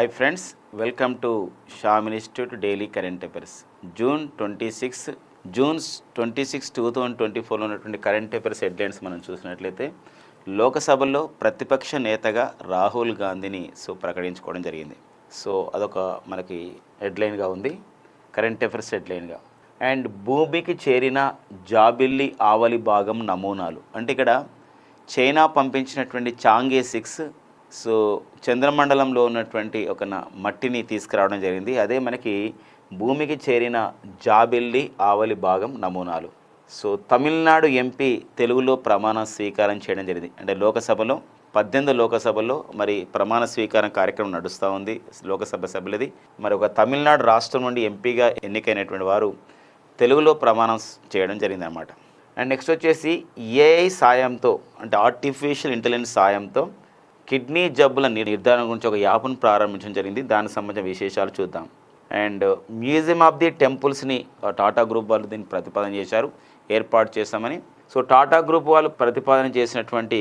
Hi friends welcome to Sham institute daily current affairs June twenty six June twenty six two thousand twenty ఫోర్లో ఉన్నటువంటి current affairs headlines మనం చూసినట్లయితే లోకసభలో ప్రతిపక్ష నేతగా రాహుల్ గాంధీని సో ప్రకటించుకోవడం జరిగింది. సో అదొక మనకి హెడ్లైన్గా ఉంది కరెంట్ అఫైర్స్ హెడ్లైన్గా అండ్ భూమికి చేరిన జాబిల్లి ఆవలి భాగం నమూనాలు. అంటే ఇక్కడ చైనా పంపించినటువంటి చాంగే సిక్స్ సో చంద్రమండలంలో ఉన్నటువంటి ఒక మట్టిని తీసుకురావడం జరిగింది. అదే మనకి భూమికి చేరిన జాబిల్లి ఆవలి భాగం నమూనాలు. సో తమిళనాడు ఎంపీ తెలుగులో ప్రమాణ స్వీకారం చేయడం జరిగింది. అంటే లోకసభలో పద్దెనిమిది లోకసభలో మరి ప్రమాణ స్వీకారం కార్యక్రమం నడుస్తూ ఉంది లోకసభ సభ్యులది. మరి ఒక తమిళనాడు రాష్ట్రం నుండి ఎంపీగా ఎన్నికైనటువంటి వారు తెలుగులో ప్రమాణం చేయడం జరిగింది అనమాట అండ్ నెక్స్ట్ వచ్చేసి ఏఐ సాయంతో అంటే ఆర్టిఫిషియల్ ఇంటెలిజెన్స్ సాయంతో కిడ్నీ జబ్బుల నిర్ధారణ గురించి ఒక యాప్ను ప్రారంభించడం జరిగింది. దానికి సంబంధించిన విశేషాలు చూద్దాం. అండ్ మ్యూజియం ఆఫ్ ది టెంపుల్స్ని టాటా గ్రూప్ వాళ్ళు దీన్ని ప్రతిపాదన చేశారు. ఏర్పాటు చేస్తామని. సో టాటా గ్రూప్ వాళ్ళు ప్రతిపాదన చేసినటువంటి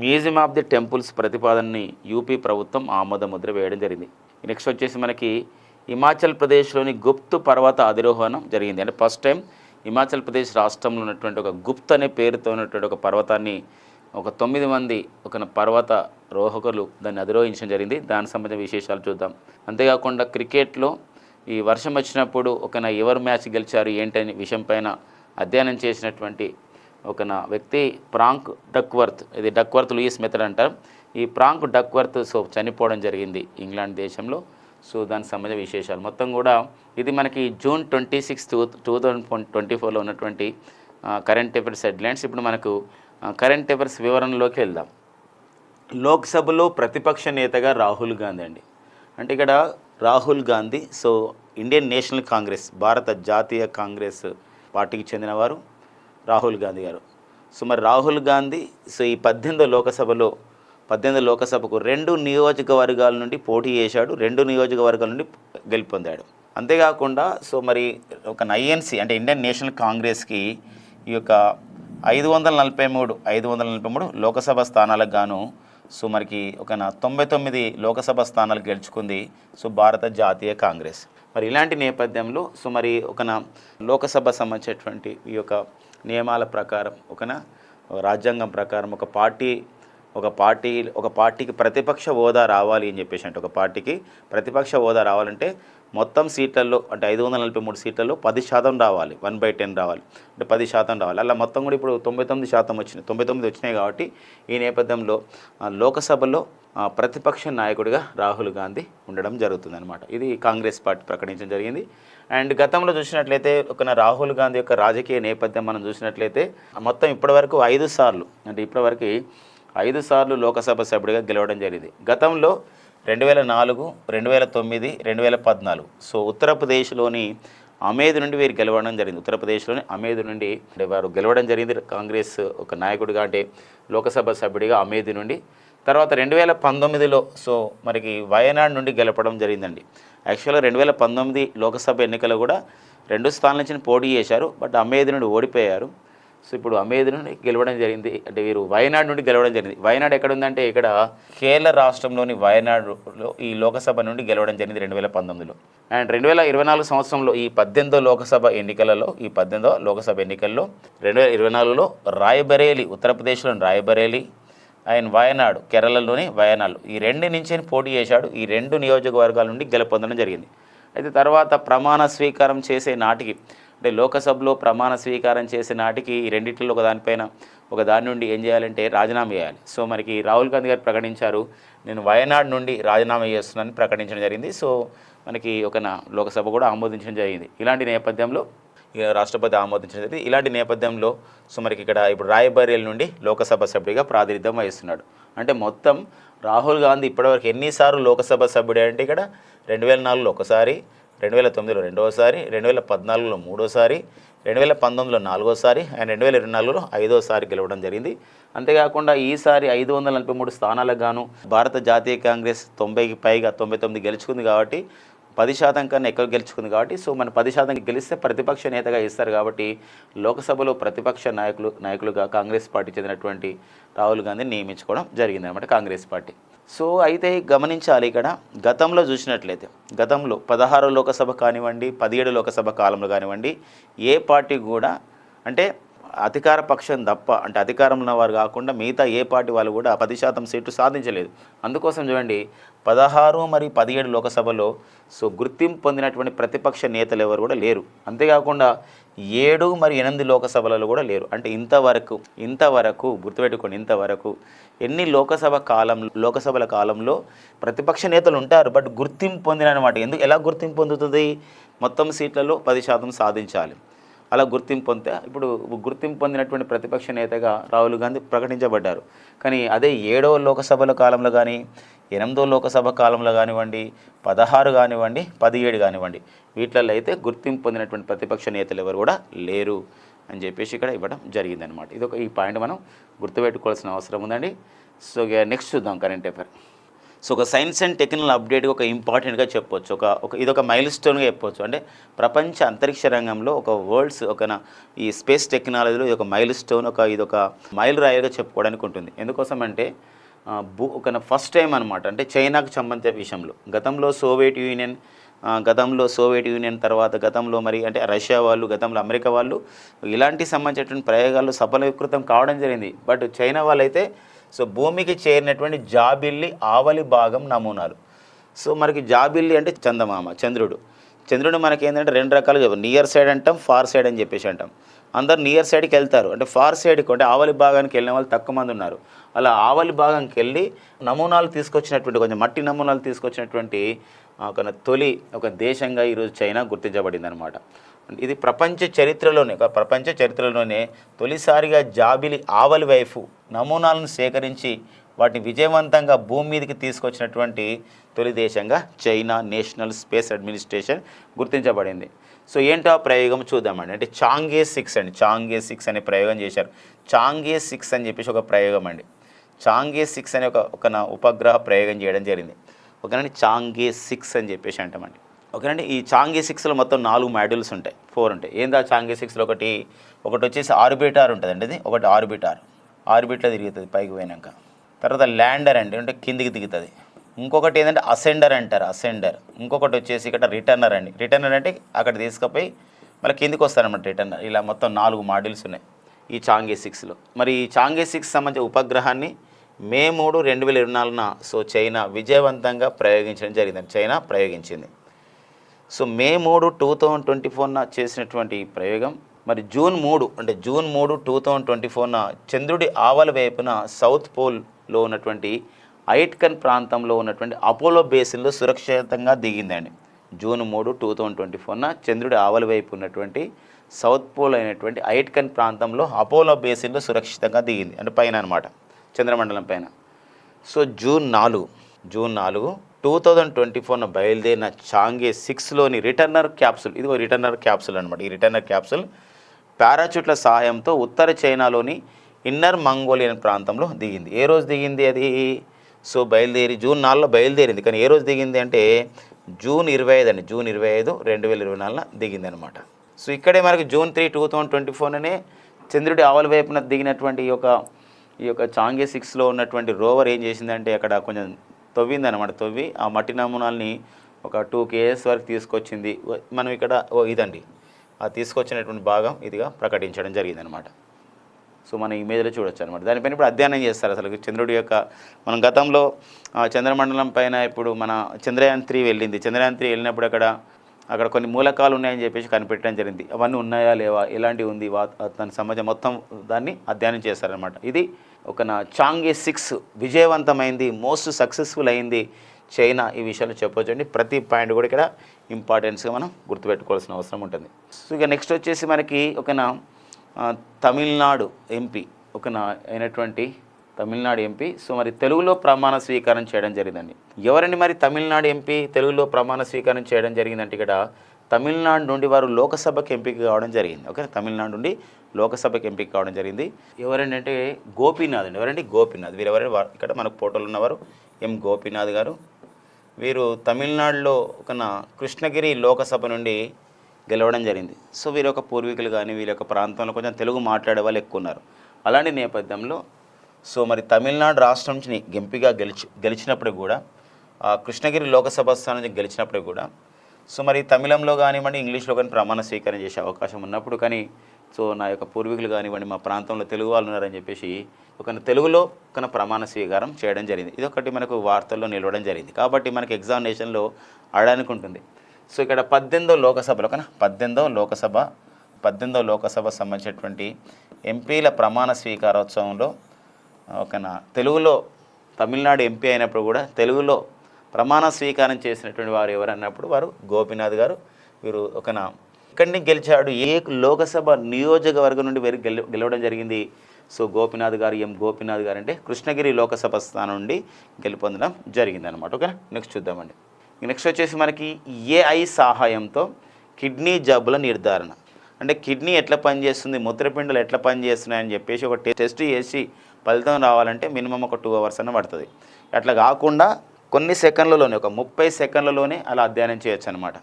మ్యూజియం ఆఫ్ ది టెంపుల్స్ ప్రతిపాదనని యూపీ ప్రభుత్వం ఆమోద ముద్ర వేయడం జరిగింది. నెక్స్ట్ వచ్చేసి మనకి హిమాచల్ ప్రదేశ్లోని గుప్తు పర్వత అధిరోహణం జరిగింది. అంటే ఫస్ట్ టైం హిమాచల్ ప్రదేశ్ రాష్ట్రంలో ఉన్నటువంటి ఒక గుప్త్ అనే పేరుతో ఉన్నటువంటి ఒక పర్వతాన్ని ఒక తొమ్మిది మంది ఒక పర్వత రోహకులు దాన్ని అధిరోహించడం జరిగింది. దానికి సంబంధించిన విశేషాలు చూద్దాం. అంతేకాకుండా క్రికెట్లో ఈ వర్షం వచ్చినప్పుడు ఒక ఎవరు మ్యాచ్ గెలిచారు ఏంటనే విషయం పైన అధ్యయనం చేసినటువంటి ఒక వ్యక్తి ప్రాంక్ డక్వర్త్ ఇది డక్వర్త్ లూయిస్ మెథడ్ అంటారు. ఈ ప్రాంక్ డక్వర్త్ సో చనిపోవడం జరిగింది ఇంగ్లాండ్ దేశంలో. సో దానికి సంబంధించిన విశేషాలు. మొత్తం కూడా ఇది మనకి June twenty six two two thousand twenty ఫోర్లో ఉన్నటువంటి కరెంట్ అఫైర్స్ హెడ్లైన్స్. ఇప్పుడు మనకు కరెంట్ అఫైర్స్ వివరణలోకి వెళ్దాం. లోక్సభలో ప్రతిపక్ష నేతగా రాహుల్ గాంధీ అండి. అంటే ఇక్కడ Rahul Gandhi so Indian National Congress భారత జాతీయ కాంగ్రెస్ పార్టీకి చెందినవారు రాహుల్ గాంధీ గారు. సో మరి రాహుల్ గాంధీ సో ఈ పద్దెనిమిదో లోకసభలో పద్దెనిమిది లోకసభకు రెండు నియోజకవర్గాల నుండి పోటీ చేశాడు రెండు నియోజకవర్గాల నుండి గెలుపొందాడు. అంతేకాకుండా సో మరి ఒక ఐఎన్సీ అంటే ఇండియన్ నేషనల్ కాంగ్రెస్కి ఈ యొక్క ఐదు వందల నలభై మూడు ఐదు వందల నలభై మూడు లోకసభ స్థానాలకు గాను సో మనకి ఒక తొంభై తొమ్మిది లోకసభ స్థానాలు గెలుచుకుంది సో భారత జాతీయ కాంగ్రెస్. మరి ఇలాంటి నేపథ్యంలో సో మరి ఒక లోకసభ సంబంధించినటువంటి ఈ యొక్క నియమాల ప్రకారం ఒకన రాజ్యాంగం ప్రకారం ఒక పార్టీ ఒక పార్టీ ఒక పార్టీకి ప్రతిపక్ష హోదా రావాలి అని చెప్పేసి అంటే ఒక పార్టీకి ప్రతిపక్ష హోదా రావాలంటే మొత్తం సీట్లలో అంటే ఐదు వందల నలభై మూడు సీట్లలో పది శాతం రావాలి వన్ బై టెన్ రావాలి. అంటే పది శాతం రావాలి. అలా మొత్తం కూడా ఇప్పుడు తొంభై తొమ్మిది శాతం వచ్చినాయి తొంభై తొమ్మిది వచ్చినాయి కాబట్టి ఈ నేపథ్యంలో లోకసభలో ప్రతిపక్ష నాయకుడిగా రాహుల్ గాంధీ ఉండడం జరుగుతుంది అనమాట ఇది కాంగ్రెస్ పార్టీ ప్రకటించడం జరిగింది. అండ్ గతంలో చూసినట్లయితే ఒక రాహుల్ గాంధీ యొక్క రాజకీయ నేపథ్యం మనం చూసినట్లయితే మొత్తం ఇప్పటివరకు ఐదు సార్లు అంటే ఇప్పటివరకు ఐదు సార్లు లోకసభ సభ్యుడిగా గెలవడం జరిగింది. గతంలో రెండు వేల నాలుగు రెండు వేల తొమ్మిది రెండు వేల పద్నాలుగు. సో ఉత్తరప్రదేశ్లోని అమేధ్ నుండి వీరు గెలవడం జరిగింది. ఉత్తరప్రదేశ్లోని అమేధ్ నుండి అంటే వారు గెలవడం జరిగింది. కాంగ్రెస్ ఒక నాయకుడిగా అంటే లోకసభ సభ్యుడిగా అమేధ్ నుండి. తర్వాత రెండు వేల పంతొమ్మిదిలో సో మనకి వయనాడ్ నుండి గెలపడం జరిగిందండి. యాక్చువల్గా రెండు వేల పంతొమ్మిది లోకసభ ఎన్నికలు కూడా రెండు స్థానాల నుంచి పోటీ చేశారు. బట్ అమేధ్ నుండి ఓడిపోయారు. సో ఇప్పుడు అమేధ్ నుండి గెలవడం జరిగింది. అంటే వీరు వయనాడు నుండి గెలవడం జరిగింది. వయనాడు ఎక్కడ ఉందంటే ఇక్కడ కేరళ రాష్ట్రంలోని వయనాడులో ఈ లోకసభ నుండి గెలవడం జరిగింది రెండు వేల పంతొమ్మిదిలో. అండ్ రెండు వేల ఇరవై నాలుగు సంవత్సరంలో ఈ పద్దెనిమిదో లోకసభ ఎన్నికలలో ఈ పద్దెనిమిదో లోకసభ ఎన్నికల్లో రెండు వేల ఇరవై నాలుగులో రాయబరేలి ఉత్తరప్రదేశ్లోని రాయబరేలి ఆయన వయనాడు కేరళలోని వయనాడు ఈ రెండు నుంచి పోటీ చేశాడు. ఈ రెండు నియోజకవర్గాల నుండి గెలుపొందడం జరిగింది. అయితే తర్వాత ప్రమాణ స్వీకారం చేసే నాటికి అంటే లోకసభలో ప్రమాణ స్వీకారం చేసే నాటికి ఈ రెండింటిలో ఒక దానిపైన ఒక దాని నుండి ఏం చేయాలంటే రాజీనామా చేయాలి. సో మనకి రాహుల్ గాంధీ గారు ప్రకటించారు. నేను వయనాడు నుండి రాజీనామా చేస్తున్నానని ప్రకటించడం జరిగింది. సో మనకి ఒక నా లోకసభ కూడా ఆమోదించడం జరిగింది. ఇలాంటి నేపథ్యంలో రాష్ట్రపతి ఆమోదించడం జరిగింది. ఇలాంటి నేపథ్యంలో సో మనకి ఇక్కడ ఇప్పుడు రాయబరేల్ నుండి లోకసభ సభ్యుడిగా ప్రాతినిధ్యం వహిస్తున్నాడు. అంటే మొత్తం రాహుల్ గాంధీ ఇప్పటివరకు ఎన్నిసార్లు లోకసభ సభ్యుడే అంటే ఇక్కడ? రెండు వేల నాలుగులో ఒకసారి రెండు వేల తొమ్మిదిలో రెండవసారి రెండు వేల పద్నాలుగులో మూడోసారి రెండు వేల పంతొమ్మిదిలో నాలుగోసారి అండ్ రెండు వేల ఇరవై నాలుగులో ఐదోసారి గెలవడం జరిగింది. అంతేకాకుండా ఈసారి ఐదు వందల నలభై మూడు స్థానాలకు గాను భారత జాతీయ కాంగ్రెస్ తొంభైకి పైగా తొంభై తొమ్మిది గెలుచుకుంది కాబట్టి పది శాతం కన్నా ఎక్కువ గెలుచుకుంది కాబట్టి సో మన పది శాతం గెలిస్తే ప్రతిపక్ష నేతగా ఇస్తారు కాబట్టి లోక్సభలో ప్రతిపక్ష నాయకులు నాయకులుగా కాంగ్రెస్ పార్టీ చెందినటువంటి రాహుల్ గాంధీని నియమించుకోవడం జరిగిందనమాట కాంగ్రెస్ పార్టీ. సో అయితే గమనించాలి ఇక్కడ గతంలో చూసినట్లయితే గతంలో పదహారు లోకసభ కానివ్వండి పదిహేడు లోకసభ కాలంలో కానివ్వండి ఏ పార్టీ కూడా అంటే అధికార పక్షం తప్ప అంటే అధికారంలో ఉన్నవారు కాకుండా మిగతా ఏ పార్టీ వాళ్ళు కూడా పది శాతం సీట్లు సాధించలేదు. అందుకోసం చూడండి పదహారు మరియు పదిహేడు లోకసభలో సో గుర్తింపు పొందినటువంటి ప్రతిపక్ష నేతలు ఎవరు కూడా లేరు. అంతేకాకుండా ఏడు మరి ఎనిమిది లోకసభలలో కూడా లేరు. అంటే ఇంతవరకు ఇంతవరకు గుర్తుపెట్టుకోండి ఇంతవరకు ఎన్ని లోకసభ కాలం లోకసభల కాలంలో ప్రతిపక్ష నేతలు ఉంటారు బట్ గుర్తింపు పొందినమాట ఎందుకు ఎలా గుర్తింపు పొందుతుంది? మొత్తం సీట్లలో పది శాతం సాధించాలి. అలా గుర్తింపు పొందితే ఇప్పుడు గుర్తింపు పొందినటువంటి ప్రతిపక్ష నేతగా రాహుల్ గాంధీ ప్రకటించబడ్డారు. కానీ అదే ఏడవ లోకసభల కాలంలో కానీ ఎనిమిదో లోకసభ కాలంలో కానివ్వండి పదహారు కానివ్వండి పదిహేడు కానివ్వండి వీటిల్లో అయితే గుర్తింపు పొందినటువంటి ప్రతిపక్ష నేతలు ఎవరు కూడా లేరు అని చెప్పేసి ఇక్కడ ఇవ్వడం జరిగిందనమాట ఇది ఒక ఈ పాయింట్ మనం గుర్తుపెట్టుకోవాల్సిన అవసరం ఉందండి. సో నెక్స్ట్ చూద్దాం కరెంట్ అఫేర్. సో ఒక సైన్స్ అండ్ టెక్నాలజీ అప్డేట్ ఒక ఇంపార్టెంట్గా చెప్పొచ్చు. ఒక ఒక ఇది ఒక మైల్ స్టోన్గా చెప్పొచ్చు. అంటే ప్రపంచ అంతరిక్ష రంగంలో ఒక వరల్డ్స్ ఒక నా- ఈ స్పేస్ టెక్నాలజీలో ఇది ఒక మైల్ స్టోన్ ఒక ఇది ఒక మైల్ రాయిగా చెప్పుకోవడానికి ఉంటుంది. ఎందుకోసం అంటే భూ ఒక ఫస్ట్ టైం అనమాట అంటే చైనాకు సంబంధించిన విషయంలో. గతంలో సోవియట్ యూనియన్ గతంలో సోవియట్ యూనియన్ తర్వాత గతంలో మరి అంటే రష్యా వాళ్ళు గతంలో అమెరికా వాళ్ళు ఇలాంటి సంబంధించినటువంటి ప్రయోగాలు సఫలీకృతం కావడం జరిగింది. బట్ చైనా వాళ్ళైతే సో భూమికి చేరినటువంటి జాబిల్లి ఆవలి భాగం నమూనాలు. సో మనకి జాబిల్లి అంటే చందమామ చంద్రుడు. చంద్రుడు మనకి ఏంటంటే రెండు రకాలుగా నియర్ సైడ్ అంటాం ఫార్ సైడ్ అని చెప్పేసి అంటాం. అందరు నియర్ సైడ్కి వెళ్తారు. అంటే ఫార్ సైడ్కి అంటే ఆవలి భాగానికి వెళ్ళిన వాళ్ళు తక్కువ మంది ఉన్నారు. అలా ఆవలి భాగానికి వెళ్ళి నమూనాలు తీసుకొచ్చినటువంటి కొంచెం మట్టి నమూనాలు తీసుకొచ్చినటువంటి ఒక తొలి ఒక దేశంగా ఈరోజు చైనా గుర్తించబడింది అనమాట ఇది ప్రపంచ చరిత్రలోనే ఒక ప్రపంచ చరిత్రలోనే తొలిసారిగా జాబిలి ఆవలి వైపు నమూనాలను సేకరించి వాటిని విజయవంతంగా భూమి మీదకి తీసుకొచ్చినటువంటి తొలి దేశంగా చైనా నేషనల్ స్పేస్ అడ్మినిస్ట్రేషన్ గుర్తించబడింది. సో ఏంటో ఆ ప్రయోగం చూద్దామండి. అంటే చాంగే సిక్స్ అండి. చాంగే సిక్స్ అనే ప్రయోగం చేశారు. చాంగే సిక్స్ అని చెప్పేసి ఒక ప్రయోగం అండి. చాంగే సిక్స్ అనే ఒక ఒక నా ఉపగ్రహ ప్రయోగం చేయడం జరిగింది. ఓకేనండి చాంగే సిక్స్ అని చెప్పేసి అంటామండి. ఓకేనండి ఈ చాంగే సిక్స్లో మొత్తం నాలుగు మాడ్యూల్స్ ఉంటాయి. ఫోర్ ఉంటాయి. ఏందా చాంగే సిక్స్లో ఒకటి? ఒకటి వచ్చేసి ఆర్బిటార్ ఉంటుందండి ఇది ఒకటి ఆర్బిటార్. ఆర్బిట్లో తిరుగుతుంది పైకి పోయినాక. తర్వాత ల్యాండర్ అండి. అంటే కిందికి దిగుతుంది. ఇంకొకటి ఏంటంటే అసెండర్ అంటారు అసెండర్ ఇంకొకటి వచ్చేసి ఇక్కడ రిటర్నర్ అండి. రిటర్నర్ అంటే అక్కడ తీసుకుపోయి మళ్ళీ కిందికి వస్తారన్నమాట రిటర్నర్ ఇలా మొత్తం నాలుగు మాడ్యూల్స్ ఉన్నాయి ఈ చాంగే సిక్స్లో మరి ఈ చాంగే సిక్స్ సంబంధించిన ఉపగ్రహాన్ని మే మూడు రెండు వేల ఇరవై నాలుగున సో చైనా విజయవంతంగా ప్రయోగించడం జరిగింది చైనా ప్రయోగించింది. సో మే మూడు టూ థౌజండ్ ట్వంటీ ఫోర్న చేసినటువంటి ఈ ప్రయోగం మరి జూన్ మూడు అంటే జూన్ మూడు టూ థౌజండ్ ట్వంటీ ఫోర్న చంద్రుడి ఆవల వైపున సౌత్ పోల్లో ఉన్నటువంటి ఐట్కన్ ప్రాంతంలో ఉన్నటువంటి అపోలో బేసిన్లో సురక్షితంగా దిగిందండి. జూన్ మూడు టూ థౌజండ్ ట్వంటీ ఫోర్న చంద్రుడి ఆవలి వైపు ఉన్నటువంటి సౌత్ పోల్ అయినటువంటి ఐట్కన్ ప్రాంతంలో అపోలో బేసిన్లో సురక్షితంగా దిగింది. అంటే పైన అనమాట చంద్రమండలం పైన. సో జూన్ నాలుగు జూన్ నాలుగు టూ థౌజండ్ ట్వంటీ ఫోర్న బయలుదేరిన చాంగే సిక్స్లోని రిటర్నర్ క్యాప్సుల్ ఇది ఒక రిటర్నర్ క్యాప్సుల్ అనమాట ఈ రిటర్నర్ క్యాప్సుల్ పారాచూట్ల సహాయంతో ఉత్తర చైనాలోని ఇన్నర్ మంగోలియన్ ప్రాంతంలో దిగింది. ఏ రోజు దిగింది అది? సో బయలుదేరి జూన్ నాలుగులో బయలుదేరింది. కానీ ఏ రోజు దిగింది అంటే జూన్ ఇరవై ఐదు అండి. జూన్ ఇరవై ఐదు రెండు వేల ఇరవై నాలుగున దిగింది అనమాట సో ఇక్కడే మనకి June three two thousand twenty ఫోర్నే చంద్రుడి ఆవల వైపున దిగినటువంటి ఈ యొక్క ఈ యొక్క చాంగే సిక్స్లో ఉన్నటువంటి రోవర్ ఏం చేసిందంటే అక్కడ కొంచెం తవ్వింది అనమాట తవ్వి ఆ మట్టి నమూనాల్ని ఒక టూ కేఎస్ వరకు తీసుకొచ్చింది. మనం ఇక్కడ ఓ ఇదండి. ఆ తీసుకొచ్చినటువంటి భాగం ఇదిగా ప్రకటించడం జరిగిందనమాట సో మన ఇమేజ్లో చూడొచ్చు అనమాట దానిపైన ఇప్పుడు అధ్యయనం చేస్తారు అసలు చంద్రుడి యొక్క మనం గతంలో చంద్రమండలం పైన ఇప్పుడు మన చంద్రయాన్ త్రీ వెళ్ళింది. చంద్రయాన్ త్రీ వెళ్ళినప్పుడు అక్కడ అక్కడ కొన్ని మూలకాలు ఉన్నాయని చెప్పేసి కనిపెట్టడం జరిగింది. అవన్నీ ఉన్నాయా లేవా? ఎలాంటివి ఉంది? వా దాని సమాజం మొత్తం దాన్ని అధ్యయనం చేస్తారనమాట ఇది ఒక నా చాంగే సిక్స్ విజయవంతమైంది మోస్ట్ సక్సెస్ఫుల్ అయింది చైనా ఈ విషయాలు చెప్పొచ్చండి. ప్రతి పాయింట్ కూడా ఇక్కడ ఇంపార్టెన్స్గా మనం గుర్తుపెట్టుకోవాల్సిన అవసరం ఉంటుంది. సో ఇక నెక్స్ట్ వచ్చేసి మనకి ఒక నా తమిళనాడు ఎంపీ ఒక నా అయినటువంటి తమిళనాడు ఎంపీ. సో మరి తెలుగులో ప్రమాణ స్వీకారం చేయడం జరిగిందండి. ఎవరండి మరి తమిళనాడు ఎంపీ? తెలుగులో ప్రమాణ స్వీకారం చేయడం జరిగిందంటే ఇక్కడ తమిళనాడు నుండి వారు లోకసభకు ఎంపిక కావడం జరిగింది. ఓకే? తమిళనాడు నుండి లోకసభకు ఎంపిక కావడం జరిగింది. ఎవరండి అంటే గోపీనాథ్ అండి. ఎవరండి? గోపీనాథ్. వీరు ఎవరైనా ఇక్కడ మనకు ఫోటోలు ఉన్నవారు ఎం గోపీనాథ్ గారు. వీరు తమిళనాడులో ఒక నా కృష్ణగిరి లోకసభ నుండి గెలవడం జరిగింది. సో వీరి యొక్క పూర్వీకులు కానీ వీరి యొక్క ప్రాంతంలో కొంచెం తెలుగు మాట్లాడే వాళ్ళు ఎక్కువ ఉన్నారు. అలాంటి నేపథ్యంలో సో మరి తమిళనాడు రాష్ట్రం నుంచి గెంపిగా గెలిచి గెలిచినప్పుడు కూడా ఆ కృష్ణగిరి లోకసభ స్థానం నుంచి గెలిచినప్పుడు కూడా సో మరి తమిళంలో కానివ్వండి ఇంగ్లీష్లో కానీ ప్రమాణ స్వీకారం చేసే అవకాశం ఉన్నప్పుడు కానీ సో నా యొక్క పూర్వీకులు కానివ్వండి మా ప్రాంతంలో తెలుగు వాళ్ళు ఉన్నారని చెప్పేసి ఒక తెలుగులో ఒక ప్రమాణ స్వీకారం చేయడం జరిగింది. ఇది ఒకటి మనకు వార్తల్లో నిలవడం జరిగింది. కాబట్టి మనకి ఎగ్జామినేషన్లో ఆడడానికి ఉంటుంది సో ఇక్కడ పద్దెనిమిదో లోకసభలో కానీ పద్దెనిమిదో లోకసభ పద్దెనిమిదో లోకసభ సంబంధించినటువంటి ఎంపీల ప్రమాణ స్వీకారోత్సవంలో ఒకన తెలుగులో తమిళనాడు ఎంపీ అయినప్పుడు కూడా తెలుగులో ప్రమాణ స్వీకారం చేసినటువంటి వారు ఎవరన్నప్పుడు వారు గోపీనాథ్ గారు వీరు ఒకన ఇక్కడిని గెలిచాడు. ఏ లోకసభ నియోజకవర్గం నుండి వేరు గెలి గెలవడం జరిగింది? సో గోపీనాథ్ గారు ఎం గోపీనాథ్ గారు అంటే కృష్ణగిరి లోకసభ స్థానం నుండి గెలుపొందడం జరిగింది అనమాట ఓకేనా? నెక్స్ట్ చూద్దామండి. నెక్స్ట్ వచ్చేసి మనకి ఏఐ సహాయంతో కిడ్నీ జబ్బుల నిర్ధారణ. అంటే కిడ్నీ ఎట్లా పనిచేస్తుంది మూత్రపిండాలు ఎట్లా పనిచేస్తున్నాయని చెప్పేసి ఒక టెస్ట్ చేసి ఫలితం రావాలంటే మినిమం ఒక టూ అవర్స్ అన్న పడుతుంది. అట్లా కాకుండా కొన్ని సెకండ్లలోనే ఒక ముప్పై సెకండ్లలోనే అలా అధ్యయనం చేయొచ్చు అనమాట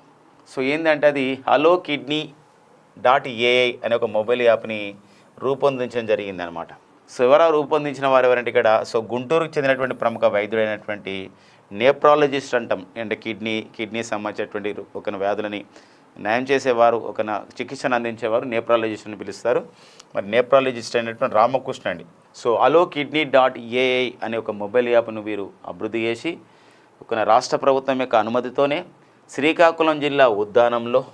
సో ఏంటంటే అది హలో కిడ్నీ డాట్ ఏఐ అనే ఒక మొబైల్ యాప్ని రూపొందించడం జరిగింది అనమాట సో ఎవరా రూపొందించిన వారు ఎవరంటే ఇక్కడ సో గుంటూరుకు చెందినటువంటి ప్రముఖ వైద్యుడైనటువంటి నేప్రాలజిస్ట్ అంటాం. అంటే కిడ్నీ కిడ్నీ సంబంధించినటువంటి ఒక వ్యాధులని నయం చేసేవారు ఒక చికిత్సను అందించేవారు నేప్రాలజిస్ట్ అని పిలుస్తారు. మరి నేప్రాలజిస్ట్ అయినటువంటి రామకృష్ణ అండి. So hello kidney dot AI అనే ఒక మొబైల్ యాప్ను వీరు అభివృద్ధి చేసి ఒక రాష్ట్ర ప్రభుత్వం యొక్క అనుమతితోనే శ్రీకాకుళం జిల్లా ఉద్దానంలో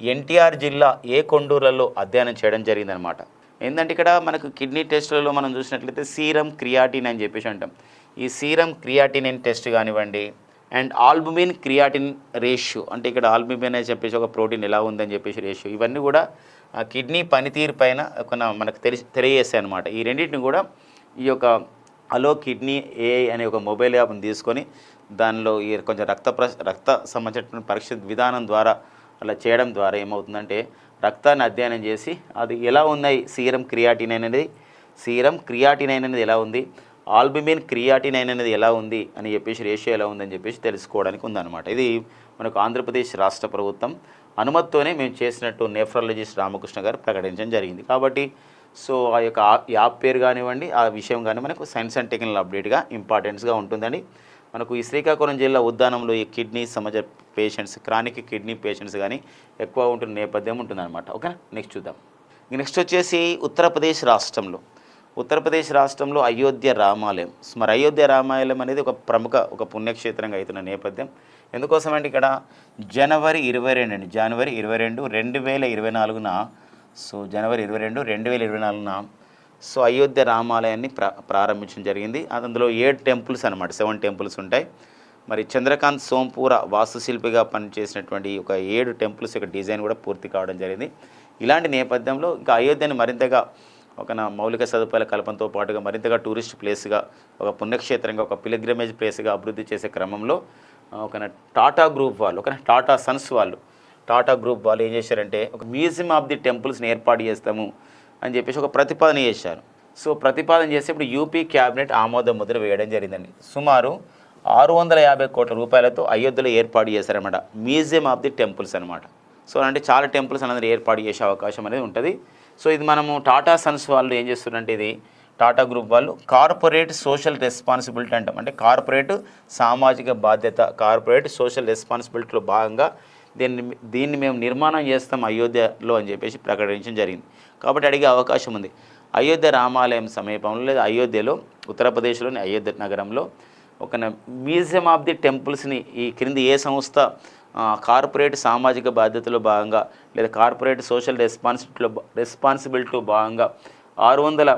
ఎన్టీఆర్ జిల్లా ఏ కొండూరులలో అధ్యయనం చేయడం జరిగిందనమాట ఏంటంటే ఇక్కడ మనకు కిడ్నీ టెస్టులలో మనం చూసినట్లయితే సీరం క్రియాటిన్ అని చెప్పేసి అంటాం. ఈ సీరం క్రియాటినిన్ టెస్ట్ కానివ్వండి అండ్ ఆల్బుమిన్ క్రియాటిన్ రేషియో అంటే ఇక్కడ ఆల్బుమిన్ అని చెప్పేసి ఒక ప్రోటీన్ ఎలా ఉందని చెప్పేసి రేషియో ఇవన్నీ కూడా ఆ కిడ్నీ పనితీరు పైన కొన్ని మనకు తెలి తెలియజేస్తాయి అనమాట ఈ రెండింటిని కూడా ఈ యొక్క అలో కిడ్నీ ఏఐ అనే ఒక మొబైల్ యాప్ని తీసుకొని దానిలో ఈ కొంచెం రక్త ప్ర రక్త సంబంధించినటువంటి పరీక్ష విధానం ద్వారా అలా చేయడం ద్వారా ఏమవుతుందంటే రక్తాన్ని అధ్యయనం చేసి అది ఎలా ఉన్నాయి సీరం క్రియాటిన్ అనేది సీరం క్రియాటిన్ అనేది ఎలా ఉంది ఆల్బుమిన్ క్రియాటినైన్ అనేది ఎలా ఉంది అని చెప్పేసి రేషియో ఎలా ఉందని చెప్పేసి తెలుసుకోవడానికి ఉందన్నమాట. ఇది మనకు ఆంధ్రప్రదేశ్ రాష్ట్ర ప్రభుత్వం అనుమతితోనే మేము చేసినట్టు నెఫ్రాలజిస్ట్ రామకృష్ణ గారు ప్రకటించడం జరిగింది. కాబట్టి సో ఆ యొక్క యాప్ పేరు కానివ్వండి ఆ విషయం కానీ మనకు సైన్స్ అండ్ టెక్నికల్ అప్డేట్గా ఇంపార్టెన్స్గా ఉంటుందండి. మనకు ఈ శ్రీకాకుళం జిల్లా ఉద్దానంలో ఈ కిడ్నీ సమజ పేషెంట్స్ క్రానిక్ కిడ్నీ పేషెంట్స్ కానీ ఎక్కువ ఉంటున్న నేపథ్యం ఉంటుందన్నమాట. ఓకేనా? నెక్స్ట్ చూద్దాం. నెక్స్ట్ వచ్చేసి ఉత్తరప్రదేశ్ రాష్ట్రంలో ఉత్తరప్రదేశ్ రాష్ట్రంలో అయోధ్య రామాలయం. మరి అయోధ్య రామాలయం అనేది ఒక ప్రముఖ ఒక పుణ్యక్షేత్రంగా అవుతున్న నేపథ్యం. ఎందుకోసం అంటే ఇక్కడ జనవరి ఇరవై రెండు అండి జనవరి ఇరవై రెండు రెండు వేల ఇరవై నాలుగున సో జనవరి ఇరవై రెండు రెండు వేల ఇరవై నాలుగున సో అయోధ్య రామాలయాన్ని ప్రా ప్రారంభించడం జరిగింది. అందులో ఏడు టెంపుల్స్ అనమాట సెవెన్ టెంపుల్స్ ఉంటాయి. మరి చంద్రకాంత్ సోంపూర వాస్తుశిల్పిగా పనిచేసినటువంటి ఒక ఏడు టెంపుల్స్ యొక్క డిజైన్ కూడా పూర్తి కావడం జరిగింది. ఇలాంటి నేపథ్యంలో ఇంకా అయోధ్యని మరింతగా ఒక నా మౌలిక సదుపాయాల కల్పనతో పాటుగా మరింతగా టూరిస్ట్ ప్లేస్గా ఒక పుణ్యక్షేత్రంగా ఒక పిలిగ్రమేజ్ ప్లేస్గా అభివృద్ధి చేసే క్రమంలో ఒక టాటా గ్రూప్ వాళ్ళు ఒక టాటా సన్స్ వాళ్ళు టాటా గ్రూప్ వాళ్ళు ఏం చేశారంటే ఒక మ్యూజియం ఆఫ్ ది టెంపుల్స్ని ఏర్పాటు చేస్తాము అని చెప్పేసి ఒక ప్రతిపాదన చేశారు. సో ప్రతిపాదన చేసేప్పుడు ఇప్పుడు యూపీ క్యాబినెట్ ఆమోద ముద్ర వేయడం జరిగిందండి. సుమారు ఆరు వందల యాభై కోట్ల రూపాయలతో అయోధ్యలో ఏర్పాటు చేశారన్నమాట. మ్యూజియం ఆఫ్ ది టెంపుల్స్ అనమాట సో అంటే చాలా టెంపుల్స్ అనేది ఏర్పాటు చేసే అవకాశం అనేది ఉంటుంది. సో ఇది మనము టాటా సన్స్ వాళ్ళు ఏం చేస్తున్నారంటే ఇది టాటా గ్రూప్ వాళ్ళు కార్పొరేట్ సోషల్ రెస్పాన్సిబిలిటీ అంటాం. అంటే కార్పొరేట్ సామాజిక బాధ్యత కార్పొరేట్ సోషల్ రెస్పాన్సిబిలిటీలో భాగంగా దీన్ని దీన్ని మేము నిర్మాణం చేస్తాం అయోధ్యలో అని చెప్పేసి ప్రకటించడం జరిగింది. కాబట్టి అడిగే అవకాశం ఉంది. అయోధ్య రామాలయం సమీపంలో లేదా అయోధ్యలో ఉత్తరప్రదేశ్లోని అయోధ్య నగరంలో ఒక మ్యూజియం ఆఫ్ ది టెంపుల్స్ని ఈ క్రింది ఏ సంస్థ కార్పొరేట్ సామాజిక బాధ్యతలో భాగంగా లేదా కార్పొరేట్ సోషల్ రెస్పాన్సిబిలిటీలో రెస్పాన్సిబిలిటీలో భాగంగా ఆరు వందల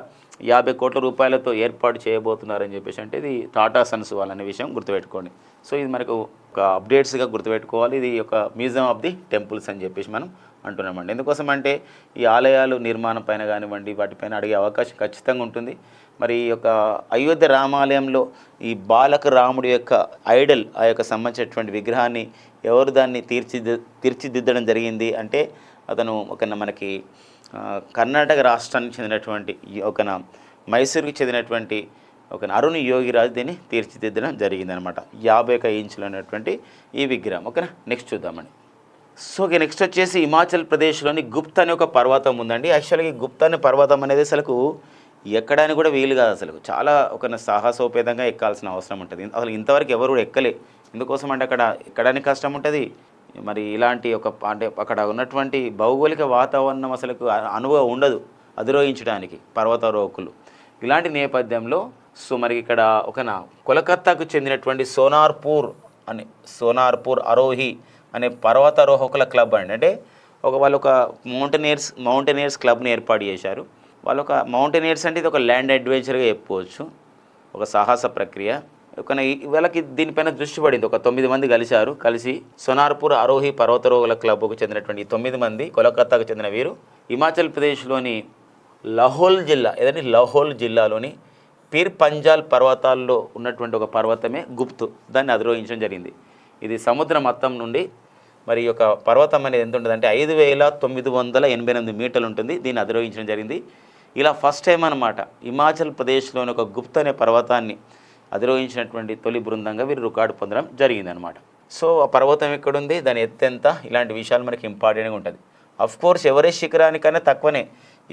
యాభై కోట్ల రూపాయలతో ఏర్పాటు చేయబోతున్నారని చెప్పేసి అంటే ఇది టాటా సన్స్ వాళ్ళనే విషయం గుర్తుపెట్టుకోండి. సో ఇది మనకు ఒక అప్డేట్స్గా గుర్తుపెట్టుకోవాలి. ఇది ఒక మ్యూజియం ఆఫ్ ది టెంపుల్స్ అని చెప్పేసి మనం అంటున్నామండి. ఎందుకోసం అంటే ఈ ఆలయాలు నిర్మాణం పైన కానివ్వండి వాటిపైన అడిగే అవకాశం ఖచ్చితంగా ఉంటుంది. మరి ఈ యొక్క అయోధ్య రామాలయంలో ఈ బాలక రాముడి యొక్క ఐడల్ ఆ యొక్క సంబంధించినటువంటి విగ్రహాన్ని ఎవరు దాన్ని తీర్చిది తీర్చిదిద్దడం జరిగింది అంటే అతను ఒక మనకి కర్ణాటక రాష్ట్రానికి చెందినటువంటి ఈ ఒక మైసూరుకి చెందినటువంటి ఒక అరుణ్ యోగిరాజు దీన్ని తీర్చిదిద్దడం జరిగిందనమాట. యాభై ఒక ఇంచులు అనేటువంటి ఈ విగ్రహం. ఓకేనా నెక్స్ట్ చూద్దామండి. సో ఇక నెక్స్ట్ వచ్చేసి హిమాచల్ ప్రదేశ్లోని గుప్త అనే ఒక పర్వతం ఉందండి. యాక్చువల్గా గుప్త అనే పర్వతం అనేది అసలు ఎక్కడానికి కూడా వీలు కాదు అసలు చాలా ఒక సాహసోపేతంగా ఎక్కాల్సిన అవసరం ఉంటుంది. అసలు ఇంతవరకు ఎవరు కూడా ఎక్కలే. ఎందుకోసం అంటే అక్కడ ఎక్కడానికి కష్టం ఉంటుంది? మరి ఇలాంటి ఒక అంటే అక్కడ ఉన్నటువంటి భౌగోళిక వాతావరణం అసలు అనుభవం ఉండదు అధిరోహించడానికి పర్వతారోహకులు ఇలాంటి నేపథ్యంలో సో మరి ఇక్కడ ఒక నా కోలకత్తాకు చెందినటువంటి సోనార్పూర్ అనే సోనార్పూర్ అరోహి అనే పర్వతారోహకుల క్లబ్ అండి. అంటే ఒక వాళ్ళు ఒక మౌంటైనియర్స్ మౌంటైనియర్స్ క్లబ్ని ఏర్పాటు చేశారు. వాళ్ళు ఒక మౌంటైనియర్స్ అంటే ఇది ఒక ల్యాండ్ అడ్వెంచర్గా చెప్పుకోవచ్చు. ఒక సాహస ప్రక్రియ. ఒక వీళ్ళకి దీనిపైన దృష్టి పడింది. ఒక తొమ్మిది మంది కలిశారు. కలిసి సోనార్పూర్ ఆరోహి పర్వతరోగుల క్లబ్కు చెందినటువంటి తొమ్మిది మంది కోలకత్తాకు చెందిన వీరు హిమాచల్ ప్రదేశ్లోని లహోల్ జిల్లా ఏదంటే లహోల్ జిల్లాలోని పీర్ పంజాల్ పర్వతాల్లో ఉన్నటువంటి ఒక పర్వతమే గుప్తు. దాన్ని అధిరోహించడం జరిగింది. ఇది సముద్ర మత్తం నుండి మరి ఈ యొక్క పర్వతం అనేది ఎంత ఉంటుందంటే ఐదు వేల తొమ్మిది వందల ఎనభై ఎనిమిది మీటర్లు ఉంటుంది. దీన్ని అధిరోహించడం జరిగింది. ఇలా ఫస్ట్ టైం అనమాట హిమాచల్ ప్రదేశ్లోని ఒక గుప్త అనే పర్వతాన్ని అధిరోహించినటువంటి తొలి బృందంగా వీరు రికార్డు పొందడం జరిగిందనమాట సో ఆ పర్వతం ఎక్కడుంది? దాని ఎత్తెంత ఇలాంటి విషయాలు మనకి ఇంపార్టెంట్గా ఉంటుంది. అఫ్ కోర్స్ ఎవరెస్ట్ శిఖరానికన్నా తక్కువనే.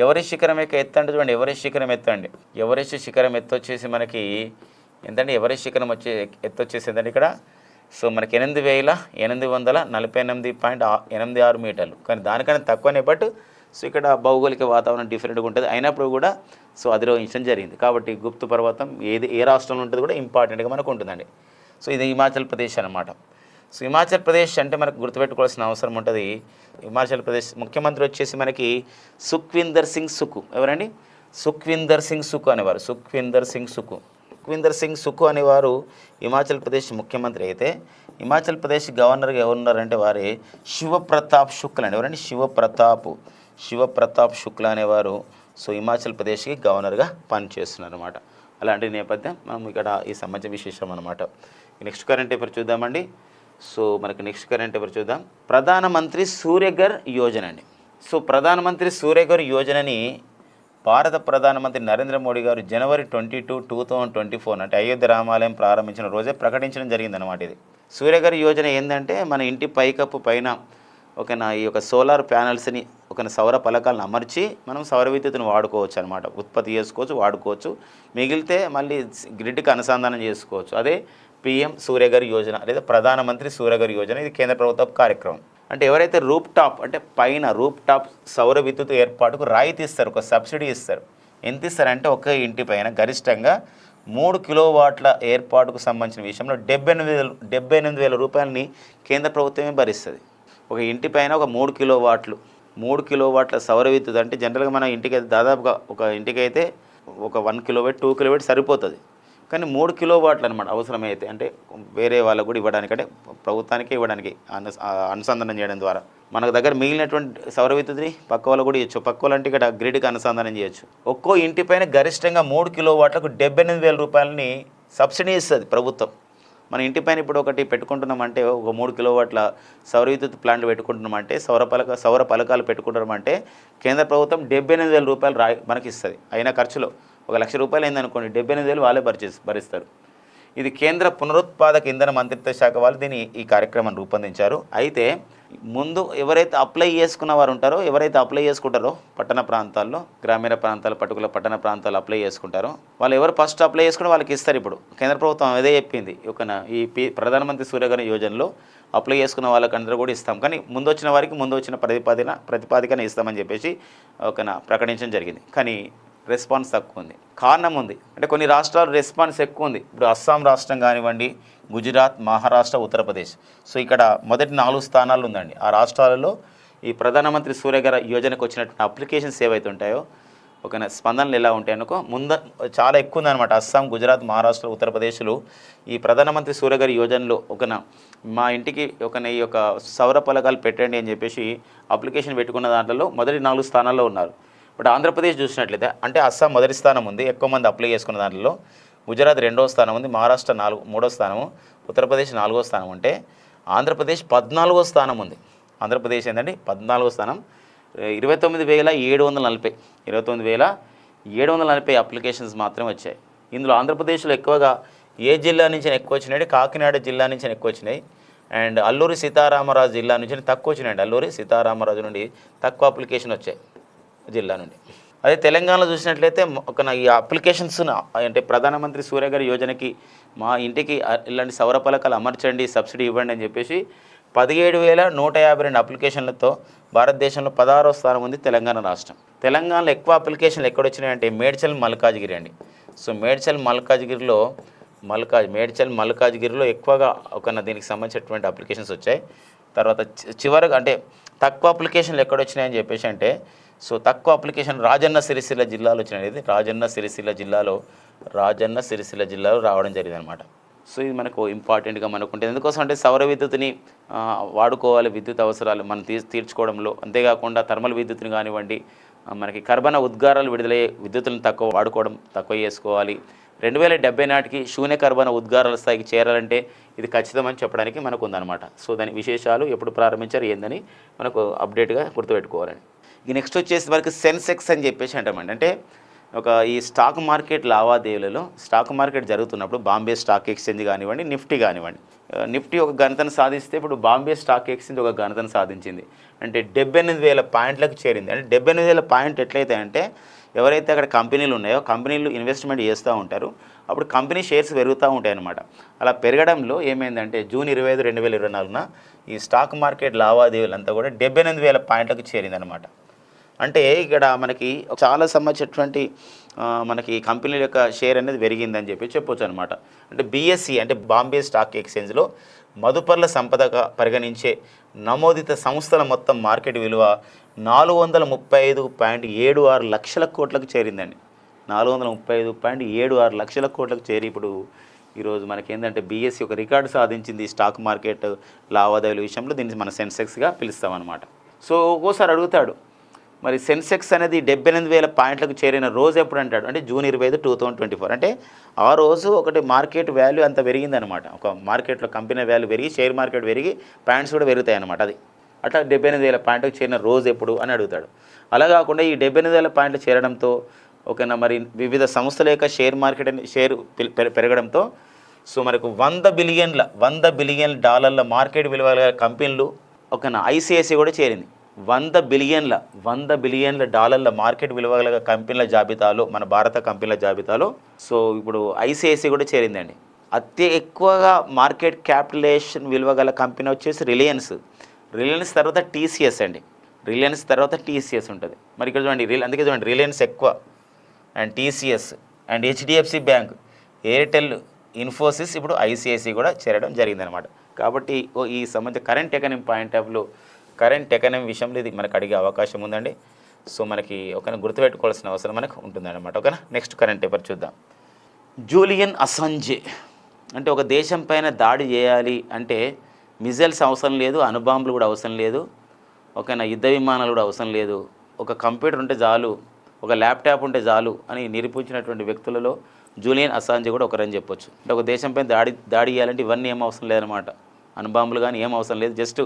ఎవరెస్ట్ శిఖరం యొక్క ఎత్తు అంటే చూడండి ఎవరెస్ట్ శిఖరం ఎత్తు అండి. ఎవరెస్ట్ శిఖరం ఎత్తు వచ్చేసి మనకి ఎంతంటే ఎవరెస్ట్ శిఖరం వచ్చే ఎత్తు వచ్చేసి ఏంటంటే ఇక్కడ? సో మనకి ఎనిమిది వేల ఎనిమిది వందల నలభై ఎనిమిది పాయింట్ ఎనిమిది ఆరు మీటర్లు. కానీ దానికన్నా తక్కువనే బట్ సో ఇక్కడ భౌగోళిక వాతావరణం డిఫరెంట్గా ఉంటుంది. అయినప్పుడు కూడా సో అధిరోహించడం జరిగింది. కాబట్టి గుప్తు పర్వతం ఏది ఏ రాష్ట్రంలో ఉంటుంది కూడా ఇంపార్టెంట్గా మనకు ఉంటుందండి. సో ఇది హిమాచల్ ప్రదేశ్ అనమాట సో హిమాచల్ ప్రదేశ్ అంటే మనకు గుర్తుపెట్టుకోవాల్సిన అవసరం ఉంటుంది. హిమాచల్ ప్రదేశ్ ముఖ్యమంత్రి వచ్చేసి మనకి సుఖ్విందర్ సింగ్ సుఖు ఎవరండి? సుఖ్విందర్ సింగ్ సుఖు అనేవారు. సుఖ్విందర్ సింగ్ సుఖు సుఖ్విందర్ సింగ్ సుఖు అనేవారు హిమాచల్ ప్రదేశ్ ముఖ్యమంత్రి అయితే. హిమాచల్ ప్రదేశ్ గవర్నర్గా ఎవరున్నారంటే వారే శివప్రతాప్ శుక్ల అండి. ఎవరండి? శివప్రతాప్. శివప్రతాప్ శుక్ల అనేవారు సో హిమాచల్ ప్రదేశ్కి గవర్నర్గా పనిచేస్తున్నారు అనమాట అలాంటి నేపథ్యం మనం ఇక్కడ ఈ సమాజ విశేషం అనమాట నెక్స్ట్ కరెంట్ పేపర్ చూద్దామండి. సో మనకి నెక్స్ట్ కరెంట్ పేపర్ చూద్దాం. ప్రధానమంత్రి సూర్యఘర్ యోజన అండి. సో ప్రధానమంత్రి సూర్యఘర్ యోజనని భారత ప్రధానమంత్రి నరేంద్ర మోడీ గారు జనవరి twenty two two thousand twenty four అంటే అయోధ్య రామాలయం ప్రారంభించిన రోజే ప్రకటించడం జరిగిందనమాట ఇది. సూర్యఘర్ యోజన ఏంటంటే మన ఇంటి పైకప్పు పైన ఓకేనా? నా ఈ యొక్క సోలార్ ప్యానల్స్ని ఒక సౌర పలకాలను అమర్చి మనం సౌర విద్యుత్తును వాడుకోవచ్చు అనమాట ఉత్పత్తి చేసుకోవచ్చు వాడుకోవచ్చు. మిగిలితే మళ్ళీ గ్రిడ్కి అనుసంధానం చేసుకోవచ్చు. అదే పిఎం సూర్యగర్ యోజన లేదా ప్రధానమంత్రి సూర్యగర్ యోజన ఇది కేంద్ర ప్రభుత్వ కార్యక్రమం. అంటే ఎవరైతే రూప్ టాప్ అంటే పైన రూప్ టాప్ సౌర విద్యుత్ ఏర్పాటుకు రాయితీ ఇస్తారు ఒక సబ్సిడీ ఇస్తారు ఎంత ఇస్తారంటే ఒక ఇంటి పైన గరిష్టంగా మూడు కిలోవాట్ల ఏర్పాటుకు సంబంధించిన విషయంలో డెబ్బై ఎనిమిది వేల డెబ్బై ఎనిమిది వేల రూపాయలని కేంద్ర ప్రభుత్వమే భరిస్తుంది. ఒక ఇంటి పైన ఒక మూడు కిలో వాట్లు మూడు కిలో వాట్ల సౌర విద్యుత్ అంటే జనరల్గా మన ఇంటికి అయితే దాదాపుగా ఒక ఇంటికి అయితే ఒక వన్ కిలోవాట్ టూ కిలోవాట్ సరిపోతుంది. కానీ మూడు కిలో వాట్లు అనమాట అవసరమైతే అంటే వేరే వాళ్ళకు కూడా ఇవ్వడానికి అంటే ప్రభుత్వానికి ఇవ్వడానికి అను అనుసంధానం చేయడం ద్వారా. మనకు దగ్గర మిగిలినటువంటి సౌర విద్యుత్ని పక్క వాళ్ళు కూడా ఇవ్వచ్చు పక్క వాళ్ళు అంటే ఇక్కడ గ్రిడ్కి అనుసంధానం చేయొచ్చు. ఒక్కో ఇంటిపైన గరిష్టంగా మూడు కిలో వాట్లకు డెబ్బై ఎనిమిది వేల రూపాయలని సబ్సిడీ ఇస్తుంది ప్రభుత్వం. మన ఇంటిపైన ఇప్పుడు ఒకటి పెట్టుకుంటున్నామంటే ఒక మూడు కిలోవాట్ల సౌర విద్యుత్ ప్లాంట్ పెట్టుకుంటున్నామంటే సౌర పలక సౌర పలకాలు పెట్టుకుంటున్నామంటే కేంద్ర ప్రభుత్వం డెబ్బై ఎనిమిది వేల రూపాయలు రా మనకి ఇస్తుంది అయిన ఖర్చులో ఒక లక్ష రూపాయలు అయిందనుకోండి డెబ్బై ఎనిమిది వేలు వాళ్ళే భరిచే భరిస్తారు. ఇది కేంద్ర పునరుత్పాదక ఇంధన మంత్రిత్వ శాఖ వాళ్ళు దీన్ని ఈ కార్యక్రమాన్ని రూపొందించారు. అయితే ముందు ఎవరైతే అప్లై చేసుకున్న వారు ఉంటారో ఎవరైతే అప్లై చేసుకుంటారో పట్టణ ప్రాంతాల్లో గ్రామీణ ప్రాంతాలు పర్టికులర్ పట్టణ ప్రాంతాలు అప్లై చేసుకుంటారో వాళ్ళు ఎవరు ఫస్ట్ అప్లై చేసుకుని వాళ్ళకి ఇస్తారు ఇప్పుడు. కేంద్ర ప్రభుత్వం అదే చెప్పింది. ఒక ఈ పి ప్రధానమంత్రి సూర్యఘర్ యోజనలో అప్లై చేసుకున్న వాళ్ళకందరూ కూడా ఇస్తాం. కానీ ముందు వచ్చిన వారికి ముందు వచ్చిన ప్రతిపాదన ప్రతిపాదికన ఇస్తామని చెప్పేసి ఒక ప్రకటించడం జరిగింది. కానీ రెస్పాన్స్ తక్కువ ఉంది కారణం ఉంది అంటే కొన్ని రాష్ట్రాలు రెస్పాన్స్ ఎక్కువ ఉంది ఇప్పుడు అస్సాం రాష్ట్రం కానివ్వండి గుజరాత్ మహారాష్ట్ర ఉత్తరప్రదేశ్. సో ఇక్కడ మొదటి నాలుగు స్థానాలు ఉందండి ఆ రాష్ట్రాలలో ఈ ప్రధానమంత్రి సూర్యగర యోజనకు వచ్చినటువంటి అప్లికేషన్స్ ఏవైతే ఉంటాయో ఒక స్పందనలు ఎలా ఉంటాయనుకో ముంద చాలా ఎక్కువ ఉందన్నమాట అస్సాం గుజరాత్ మహారాష్ట్ర ఉత్తరప్రదేశ్లో ఈ ప్రధానమంత్రి సూర్యగారి యోజనలో ఒకన మా ఇంటికి ఒక ఈ యొక్క సౌర పలకాలు పెట్టండి అని చెప్పేసి అప్లికేషన్ పెట్టుకున్న దాంట్లో మొదటి నాలుగు స్థానాల్లో ఉన్నారు. బట్ ఆంధ్రప్రదేశ్ చూసినట్లయితే అంటే అస్సాం మొదటి స్థానం ఉంది ఎక్కువ మంది అప్లై చేసుకున్న దాంట్లో గుజరాత్ రెండో స్థానం ఉంది మహారాష్ట్ర నాలుగు మూడో స్థానము ఉత్తరప్రదేశ్ నాలుగో స్థానం అంటే ఆంధ్రప్రదేశ్ పద్నాలుగో స్థానం ఉంది. ఆంధ్రప్రదేశ్ ఏంటంటే పద్నాలుగో స్థానం. ఇరవై తొమ్మిది వేల ఏడు వందల నలభై ఇరవై తొమ్మిది వేల ఏడు వందల నలభై అప్లికేషన్స్ మాత్రమే వచ్చాయి. ఇందులో ఆంధ్రప్రదేశ్లో ఎక్కువగా ఏ జిల్లా నుంచి ఎక్కువ వచ్చినాయి కాకినాడ జిల్లా నుంచి ఎక్కువ వచ్చినాయి. అండ్ అల్లూరి సీతారామరాజు జిల్లా నుంచి తక్కువ వచ్చినాయండి అల్లూరి సీతారామరాజు నుండి తక్కువ అప్లికేషన్ వచ్చాయి. జిల్లా నుండి. అదే తెలంగాణలో చూసినట్లయితే ఒక నా- ఈ అప్లికేషన్స్ అంటే ప్రధానమంత్రి సూర్య గారి యోజనకి మా ఇంటికి ఇలాంటి సౌర పలకాలు అమర్చండి సబ్సిడీ ఇవ్వండి అని చెప్పేసి పదిహేడు వేల నూట యాభై రెండు అప్లికేషన్లతో భారతదేశంలో పదహారో స్థానం ఉంది తెలంగాణ రాష్ట్రం. తెలంగాణలో ఎక్కువ అప్లికేషన్లు ఎక్కడ వచ్చినాయంటే మేడ్చల్ మల్కాజ్గిరి అండి. సో మేడ్చల్ మల్కాజ్గిరిలో మల్కాజ్ మేడ్చల్ మల్కాజ్గిరిలో ఎక్కువగా ఒక దీనికి సంబంధించినటువంటి అప్లికేషన్స్ వచ్చాయి. తర్వాత చి- చివరగా అంటే తక్కువ అప్లికేషన్లు ఎక్కడ వచ్చినాయని చెప్పేసి అంటే సో తక్కువ అప్లికేషన్ రాజన్న సిరిసిల్ల జిల్లాలో వచ్చినది. రాజన్న సిరిసిల్ల జిల్లాలో రాజన్న సిరిసిల్ల జిల్లాలో రావడం జరిగింది అనమాట సో ఇది మనకు ఇంపార్టెంట్గా మనకు ఉంటుంది ఎందుకోసం అంటే సౌర విద్యుత్ని వాడుకోవాలి విద్యుత్ అవసరాలు మనం తీ తీర్చుకోవడంలో. అంతేకాకుండా థర్మల్ విద్యుత్ని కానివ్వండి మనకి కర్బన ఉద్గారాలు విడుదలయ్యే విద్యుత్తులను తక్కువ వాడుకోవడం తక్కువ చేసుకోవాలి. రెండు వేల డెబ్బై నాటికి శూన్య కర్బన ఉద్గారాల స్థాయికి చేరాలంటే ఇది ఖచ్చితమని చెప్పడానికి మనకు ఉందన్నమాట సో దాని విశేషాలు ఎప్పుడు ప్రారంభించారు ఏందని మనకు అప్డేట్గా గుర్తుపెట్టుకోవాలని. నెక్స్ట్ వచ్చేసి వరకు సెన్సెక్స్ అని చెప్పేసి అంటామండి. అంటే ఒక ఈ స్టాక్ మార్కెట్ లావాదేవీలలో స్టాక్ మార్కెట్ జరుగుతున్నప్పుడు బాంబే స్టాక్ ఎక్స్చేంజ్ కానివ్వండి నిఫ్టీ కానివ్వండి. నిఫ్టీ ఒక ఘనతను సాధిస్తే ఇప్పుడు బాంబే స్టాక్ ఎక్స్చేంజ్ ఒక ఘనతను సాధించింది. అంటే డెబ్బై ఎనిమిది వేల పాయింట్లకు చేరింది. అంటే డెబ్బై ఎనిమిది వేల పాయింట్ ఎట్లయితే అంటే ఎవరైతే అక్కడ కంపెనీలు ఉన్నాయో కంపెనీలు ఇన్వెస్ట్మెంట్ చేస్తూ ఉంటారు. అప్పుడు కంపెనీ షేర్స్ పెరుగుతూ ఉంటాయి అన్నమాట అలా పెరగడంలో ఏమైందంటే జూన్ ఇరవై ఐదు రెండు వేల ఇరవై నాలుగున ఈ స్టాక్ మార్కెట్ లావాదేవీలంతా కూడా డెబ్బై ఎనిమిది వేల పాయింట్లకు చేరిందనమాట అంటే ఇక్కడ మనకి చాలా సంబంధించినటువంటి మనకి కంపెనీల యొక్క షేర్ అనేది పెరిగిందని చెప్పి చెప్పొచ్చు అనమాట అంటే బీఎస్సీ అంటే బాంబే స్టాక్ ఎక్స్చేంజ్లో మదుపర్ల సంపదగా పరిగణించే నమోదిత సంస్థల మొత్తం మార్కెట్ విలువ నాలుగు వందల ముప్పై ఐదు పాయింట్ ఏడు ఆరు లక్షల కోట్లకు చేరిందండి. నాలుగు వందల ముప్పై ఐదు పాయింట్ ఏడు ఆరు లక్షల కోట్లకు చేరి ఇప్పుడు ఈరోజు మనకి ఏంటంటే బీఎస్సీ ఒక రికార్డు సాధించింది స్టాక్ మార్కెట్ లావాదేవీల విషయంలో దీన్ని మన సెన్సెక్స్గా పిలుస్తామన్నమాట. సో ఒక్కోసారి అడుగుతాడు మరి సెన్సెక్స్ అనేది డెబ్బై ఎనిమిది వేల పాయింట్లకు చేరిన రోజు ఎప్పుడు అంటాడు అంటే జూన్ ఇరవై ఐదు టూ థౌసండ్ ట్వంటీ ఫోర్. అంటే ఆ రోజు ఒకటి మార్కెట్ వాల్యూ అంత పెరిగిందనమాట ఒక మార్కెట్లో కంపెనీ వాల్యూ పెరిగి షేర్ మార్కెట్ పెరిగి పాయింట్స్ కూడా పెరుగుతాయి అనమాట అది అట్లా డెబ్బై ఎనిమిది వేల పాయింట్లకు చేరిన రోజు ఎప్పుడు అని అడుగుతాడు. అలా కాకుండా ఈ డెబ్బై ఎనిమిది వేల పాయింట్లు చేరడంతో ఓకేనా మరి వివిధ సంస్థల యొక్క షేర్ మార్కెట్ అని షేర్ పె- పెరగడంతో సో మనకు వంద బిలియన్ల వంద బిలియన్ డాలర్ల మార్కెట్ విలువ కంపెనీలు ఓకేనా ఐసిఐసి కూడా చేరింది. వంద బిలియన్ల వంద బిలియన్ల డాలర్ల మార్కెట్ విలువ గల కంపెనీల జాబితాలో మన భారత కంపెనీల జాబితాలో సో ఇప్పుడు ఐసిఐసి కూడా చేరిందండి. అతి ఎక్కువగా మార్కెట్ క్యాపిటలేషన్ విలువ గల కంపెనీ వచ్చేసి రిలయన్స్. రిలయన్స్ తర్వాత టీసీఎస్ అండి. రిలయన్స్ తర్వాత టీసీఎస్ ఉంటుంది. మరి ఇక్కడ చూడండి రిల అందుకే చూడండి రిలయన్స్ ఎక్కువ. And TCS and HDFC bank Airtel Infosys ఇప్పుడు ఐసిఐసి కూడా చేరడం జరిగిందనమాట కాబట్టి ఓ ఈ సంబంధించి current economy point of view current economy విషయంలో ఇది మనకు అడిగే అవకాశం ఉందండి. సో మనకి ఒక గుర్తుపెట్టుకోవాల్సిన అవసరం మనకు ఉంటుందన్నమాట. ఓకేనా నెక్స్ట్ కరెంట్ పేపర్ చూద్దాం. జూలియన్ అసంజే అంటే ఒక దేశం పైన దాడి చేయాలి అంటే మిజైల్స్ అవసరం లేదు అణుబాంబులు కూడా అవసరం లేదు ఓకేనా యుద్ధ విమానాలు కూడా అవసరం లేదు ఒక కంప్యూటర్ ఉంటే చాలు ఒక ల్యాప్టాప్ ఉంటే చాలు అని నిరూపించినటువంటి వ్యక్తులలో జూలియన్ అసాంజే కూడా ఒకరని చెప్పొచ్చు. అంటే ఒక దేశంపై దాడి దాడి చేయాలంటే ఇవన్నీ ఏం అవసరం లేదనమాట అణుబాంబులు కానీ ఏం అవసరం లేదు. జస్ట్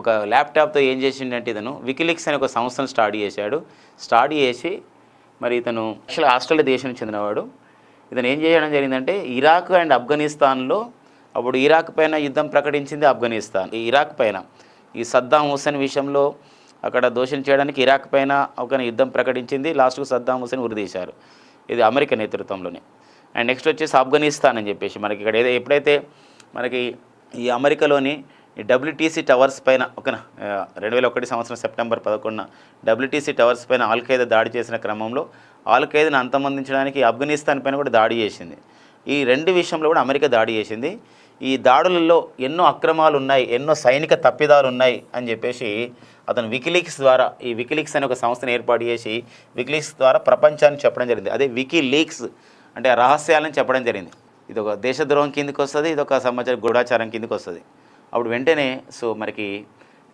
ఒక ల్యాప్టాప్తో ఏం చేసిండంటే ఇతను వికిలిక్స్ అనే ఒక సంస్థను స్టార్ట్ చేశాడు. స్టార్ట్ చేసి మరి ఇతను యాక్చువల్ ఆస్ట్రేలియా దేశానికి చెందినవాడు. ఇతను ఏం చేయడం జరిగిందంటే ఇరాక్ అండ్ ఆఫ్ఘనిస్తాన్లో అప్పుడు ఇరాక్ పైన యుద్ధం ప్రకటించింది ఆఫ్ఘనిస్తాన్. ఈ ఇరాక్ పైన ఈ సద్దాం హుస్సేన్ విషయంలో అక్కడ దోషం చేయడానికి ఇరాక్ పైన ఒక యుద్ధం ప్రకటించింది. లాస్ట్కు సద్దాం హుస్సేన్ ఉరిదీశారు ఇది అమెరికా నేతృత్వంలోనే. అండ్ నెక్స్ట్ వచ్చేసి ఆఫ్ఘనిస్తాన్ అని చెప్పేసి మనకి ఇక్కడ ఏదో ఎప్పుడైతే మనకి ఈ అమెరికాలోని ఈ డబ్ల్యూటీసీ టవర్స్ పైన ఒక రెండు వేల ఒకటి సంవత్సరం సెప్టెంబర్ పదకొండున డబ్ల్యూటీసీ టవర్స్ పైన ఆల్ ఖైదా దాడి చేసిన క్రమంలో ఆల్ అంతమందించడానికి ఆఫ్ఘనిస్తాన్ పైన కూడా దాడి చేసింది. ఈ రెండు విషయంలో కూడా అమెరికా దాడి చేసింది. ఈ దాడులలో ఎన్నో అక్రమాలు ఉన్నాయి ఎన్నో సైనిక తప్పిదాలు ఉన్నాయి అని చెప్పేసి అతను వికిలీక్స్ ద్వారా ఈ వికిలీక్స్ అనే ఒక సంస్థను ఏర్పాటు చేసి వికిలీక్స్ ద్వారా ప్రపంచాన్ని చెప్పడం జరిగింది. అదే వికిలీక్స్ అంటే రహస్యాలను చెప్పడం జరిగింది. ఇది ఒక దేశద్రోహం కిందకి వస్తుంది ఇది ఒక సమాచార గూఢాచారం కిందకి వస్తుంది అప్పుడు వెంటనే సో మనకి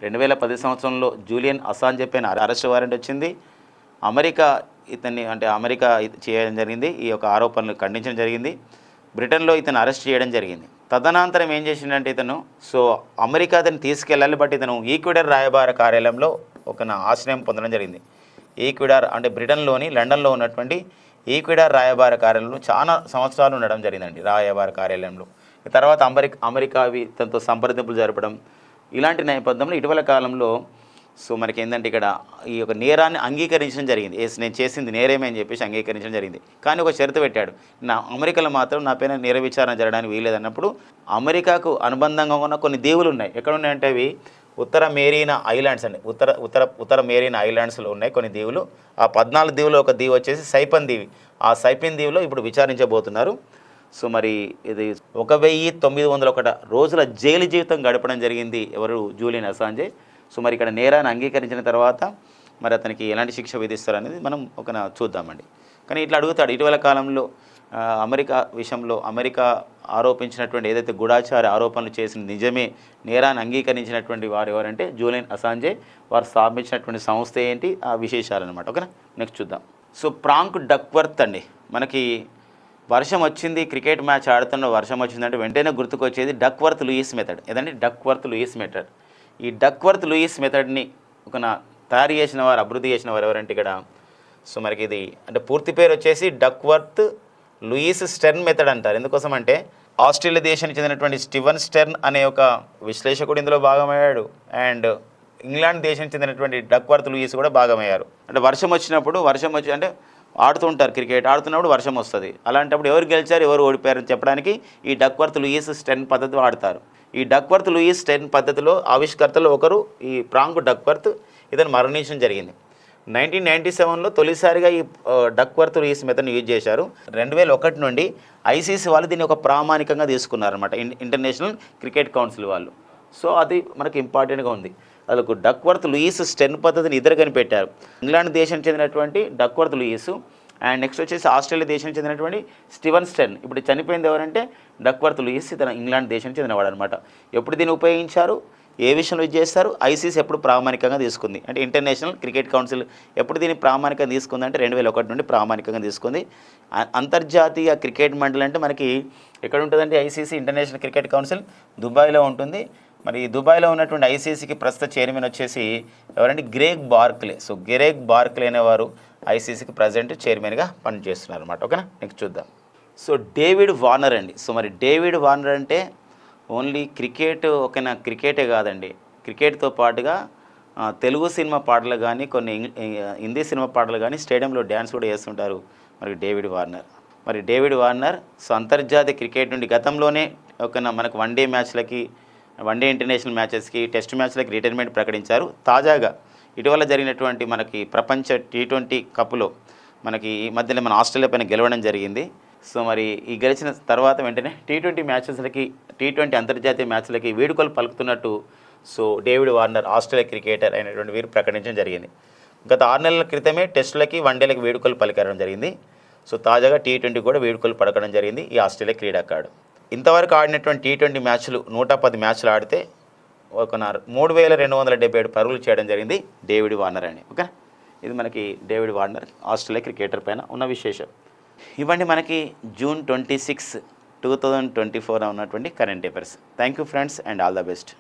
రెండు వేల పది సంవత్సరంలో జూలియన్ అసాన్ చెప్పిన అరెస్ట్ వారెంట్ వచ్చింది. అమెరికా ఇతన్ని అంటే అమెరికా చేయడం జరిగింది. ఈ యొక్క ఆరోపణలు ఖండించడం జరిగింది. బ్రిటన్లో ఇతను అరెస్ట్ చేయడం జరిగింది. తదనంతరం ఏం చేసిండంటే ఇతను సో అమెరికా అతను తీసుకెళ్ళాలి బట్ ఇతను ఈక్విడర్ రాయబార కార్యాలయంలో ఒక ఆశ్రయం పొందడం జరిగింది. ఈక్విడార్ అంటే బ్రిటన్లోని లండన్లో ఉన్నటువంటి ఈక్విడార్ రాయబార కార్యాలయంలో చాలా సంవత్సరాలు ఉండడం జరిగిందండి రాయబార కార్యాలయంలో. తర్వాత అమెరికా అమెరికావి తనతో సంప్రదింపులు జరపడం ఇలాంటి నేపథ్యంలో ఇటీవల కాలంలో సో మనకి ఏంటంటే ఇక్కడ ఈ యొక్క నేరాన్ని అంగీకరించడం జరిగింది. ఎస్ నేను చేసింది నేరేమే అని చెప్పేసి అంగీకరించడం జరిగింది. కానీ ఒక షరతు పెట్టాడు. నా అమెరికాలో మాత్రం నా పైన నేర విచారణ జరగడానికి వీలేదన్నప్పుడు అమెరికాకు అనుబంధంగా ఉన్న కొన్ని దీవులు ఉన్నాయి ఎక్కడ ఉన్నాయంటే అవి? ఉత్తర మేరీనా ఐలాండ్స్ అండి. ఉత్తర ఉత్తర ఉత్తర మేరీనా ఐలాండ్స్లో ఉన్నాయి కొన్ని దీవులు. ఆ పద్నాలుగు దీవులు ఒక దీవి వచ్చేసి సైపన్ దీవి. ఆ సైపన్ దీవిలో ఇప్పుడు విచారించబోతున్నారు. సో మరి ఇది ఒక వెయ్యి తొమ్మిది వందల ఒకట రోజుల జైలు జీవితం గడపడం జరిగింది ఎవరు? జూలియన్ అసాంజే సో మరి ఇక్కడ నేరాన్ని అంగీకరించిన తర్వాత మరి అతనికి ఎలాంటి శిక్ష విధిస్తారు అనేది మనం ఒక చూద్దామండి. కానీ ఇట్లా అడుగుతాడు ఇటీవల కాలంలో అమెరికా విషయంలో అమెరికా ఆరోపించినటువంటి ఏదైతే గూఢాచార ఆరోపణలు చేసిన నిజమే నేరాన్ని అంగీకరించినటువంటి వారు ఎవరంటే జూలియన్ అసాంజే వారు స్థాపించినటువంటి సంస్థ ఏంటి? ఆ విశేషాలు అనమాట ఓకేనా? నెక్స్ట్ చూద్దాం. సో ప్రాంక్ డక్వర్త్ అండి. మనకి వర్షం వచ్చింది క్రికెట్ మ్యాచ్ ఆడుతున్న వర్షం వచ్చిందంటే వెంటనే గుర్తుకొచ్చేది డక్వర్త్ లూయిస్ మెథడ్. ఏదంటే డక్వర్త్ లూయిస్ మెథడ్. ఈ డక్వర్త్ లూయిస్ మెథడ్ని ఒక తయారు చేసిన వారు అభివృద్ధి చేసిన వారు ఎవరంటే ఇక్కడ సో మనకి ఇది అంటే పూర్తి పేరు వచ్చేసి డక్వర్త్ లూయిస్ స్టెర్న్ మెథడ్ అంటారు. ఎందుకోసం అంటే ఆస్ట్రేలియా దేశానికి చెందినటువంటి స్టీవన్ స్టెర్న్ అనే ఒక విశ్లేషకుడు ఇందులో భాగమయ్యాడు. అండ్ ఇంగ్లాండ్ దేశానికి చెందినటువంటి డక్వర్త్ లూయిస్ కూడా భాగమయ్యారు. అంటే వర్షం వచ్చినప్పుడు వర్షం వచ్చి అంటే ఆడుతుంటారు క్రికెట్. ఆడుతున్నప్పుడు వర్షం వస్తుంది. అలాంటప్పుడు ఎవరు గెలిచారు ఎవరు ఓడిపోయారని చెప్పడానికి ఈ డక్వర్త్ లూయిస్ స్టెన్ పద్ధతి వాడతారు. ఈ డక్వర్త్ లూయిస్ స్టెన్ పద్ధతిలో ఆవిష్కర్తలు ఒకరు ఈ ప్రాంక్ డక్వర్త్ ఇతను మరణించడం జరిగింది. నైన్టీన్ నైంటీ సెవెన్లో తొలిసారిగా ఈ డక్వర్త్ లూయిస్ మెథడ్ని యూజ్ చేశారు. రెండు వేల ఒకటి నుండి ఐసీసీ వాళ్ళు దీన్ని ఒక ప్రామాణికంగా తీసుకున్నారన్నమాట. ఇన్ ఇంటర్నేషనల్ క్రికెట్ కౌన్సిల్ వాళ్ళు. సో అది మనకి ఇంపార్టెంట్గా ఉంది. వాళ్ళకు డక్వర్త్ లూయిస్ స్టెన్ పద్ధతిని ఇద్దరు కనిపెట్టారు. ఇంగ్లాండ్ దేశానికి చెందినటువంటి డక్వర్త్ లూయిస్ అండ్ నెక్స్ట్ వచ్చేసి ఆస్ట్రేలియా దేశానికి చెందినటువంటి స్టీవెన్ స్టెన్. ఇప్పుడు చనిపోయింది ఎవరంటే డక్వర్త్ లూయిస్ ఇతను ఇంగ్లాండ్ దేశానికి చెందినవాడు అనమాట ఎప్పుడు దీన్ని ఉపయోగించారు? ఏ విషయంలో యూజ్ చేస్తారు? ఐసీసీ ఎప్పుడు ప్రామాణికంగా తీసుకుంది. అంటే ఇంటర్నేషనల్ క్రికెట్ కౌన్సిల్ ఎప్పుడు దీన్ని ప్రామాణికంగా తీసుకుంది అంటే రెండు వేల ఒకటి నుండి ప్రామాణికంగా తీసుకుంది. అంతర్జాతీయ క్రికెట్ మండలి అంటే మనకి ఎక్కడ ఉంటుందంటే ఐసీసీ ఇంటర్నేషనల్ క్రికెట్ కౌన్సిల్ దుబాయ్లో ఉంటుంది. మరి దుబాయ్లో ఉన్నటువంటి ఐసీసీకి ప్రస్తుత చైర్మన్ వచ్చేసి ఎవరంటే Greg Barclay. So Greg Barclay అనేవారు ఐసీసీకి ప్రజెంట్ చైర్మన్గా పనిచేస్తున్నారు అనమాట ఓకేనా? నెక్స్ట్ చూద్దాం. సో డేవిడ్ వార్నర్ అండి. సో మరి డేవిడ్ వార్నర్ అంటే ఓన్లీ క్రికెట్ ఒకనా క్రికెటే కాదండి. క్రికెట్తో పాటుగా తెలుగు సినిమా పాటలు కానీ కొన్ని హిందీ సినిమా పాటలు కానీ స్టేడియంలో డ్యాన్స్ కూడా చేస్తుంటారు మరి డేవిడ్ వార్నర్. మరి డేవిడ్ వార్నర్ సో అంతర్జాతీయ క్రికెట్ నుండి గతంలోనే ఒక మనకు వన్ డే మ్యాచ్లకి వన్ డే ఇంటర్నేషనల్ మ్యాచెస్కి టెస్ట్ మ్యాచ్లకి రిటైర్మెంట్ ప్రకటించారు. తాజాగా ఇటీవల జరిగినటువంటి మనకి ప్రపంచ టీ ట్వంటీ కప్లో మనకి ఈ మధ్యలో మన ఆస్ట్రేలియా పైన గెలవడం జరిగింది. సో మరి ఈ గెలిచిన తర్వాత వెంటనే టీ ట్వంటీ మ్యాచెస్లకి టీ ట్వంటీ అంతర్జాతీయ మ్యాచ్లకి వేడుకలు పలుకుతున్నట్టు so David Warner Australia cricketer అయినటువంటి వీరు ప్రకటించడం జరిగింది. గత ఆరు నెలల క్రితమే టెస్టులకి వన్డేలకి వేడుకలు పలికడం జరిగింది. సో తాజాగా టీ ట్వంటీ కూడా వేడుకలు పలకడం జరిగింది ఈ ఆస్ట్రేలియా క్రీడాకారుడు. ఇంతవరకు ఆడినటువంటి టీ ట్వంటీ మ్యాచ్లు నూట పది మ్యాచ్లు ఆడితే ఒక నా- మూడు వేల రెండు వందల డెబ్బై ఏడు పరుగులు చేయడం జరిగింది డేవిడ్ వార్నర్ అని ఓకే ఇది మనకి డేవిడ్ వార్నర్ ఆస్ట్రేలియా క్రికెటర్ పైన ఉన్న విశేషం. ఇవ్వండి మనకి June twenty six two thousand twenty four ఉన్నటువంటి current affairs thank you friends and all the best